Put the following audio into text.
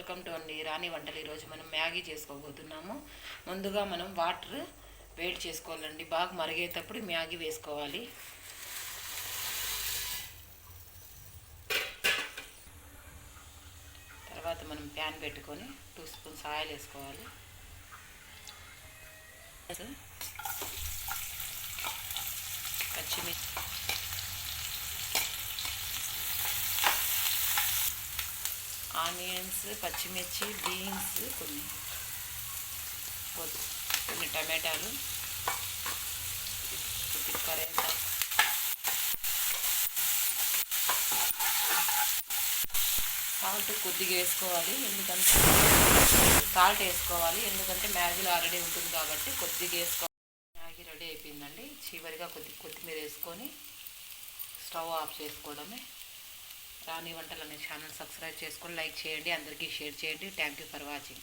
Welcome to అండి రాణి వంటలు. ఈరోజు మనం మ్యాగీ చేసుకోబోతున్నాము. ముందుగా మనం వాటర్ వేడి చేసుకోవాలండి. బాగా మరిగేటప్పుడు మ్యాగీ వేసుకోవాలి. తర్వాత మనం ప్యాన్ పెట్టుకొని టూ స్పూన్స్ ఆయిల్ వేసుకోవాలి. పచ్చిమిర్చి ఆనియన్స్ పచ్చిమిర్చి బీన్స్ కొన్ని. కొద్ది- కొన్ని టమాటాలు. కొద్ది సాల్ట్ కొద్దిగా వేసుకోవాలి ఎందుకంటే సాల్ట్ వేసుకోవాలి ఎందుకంటే మ్యాగీలో ఆల్రెడీ ఉంటుంది కాబట్టి కొద్దిగా వేసుకోవాలి మ్యాగీ రెడీ అయిపోయిందండి. చివరిగా కొద్ది కొత్తిమీర వేసుకొని స్టవ్ ఆఫ్ చేసుకోవడమే. రాణి వంటలు అనే ఛానల్ సబ్స్క్రైబ్ చేసుకొని లైక్ చేయండి అందరికీ షేర్ చేయండి. Thank you for watching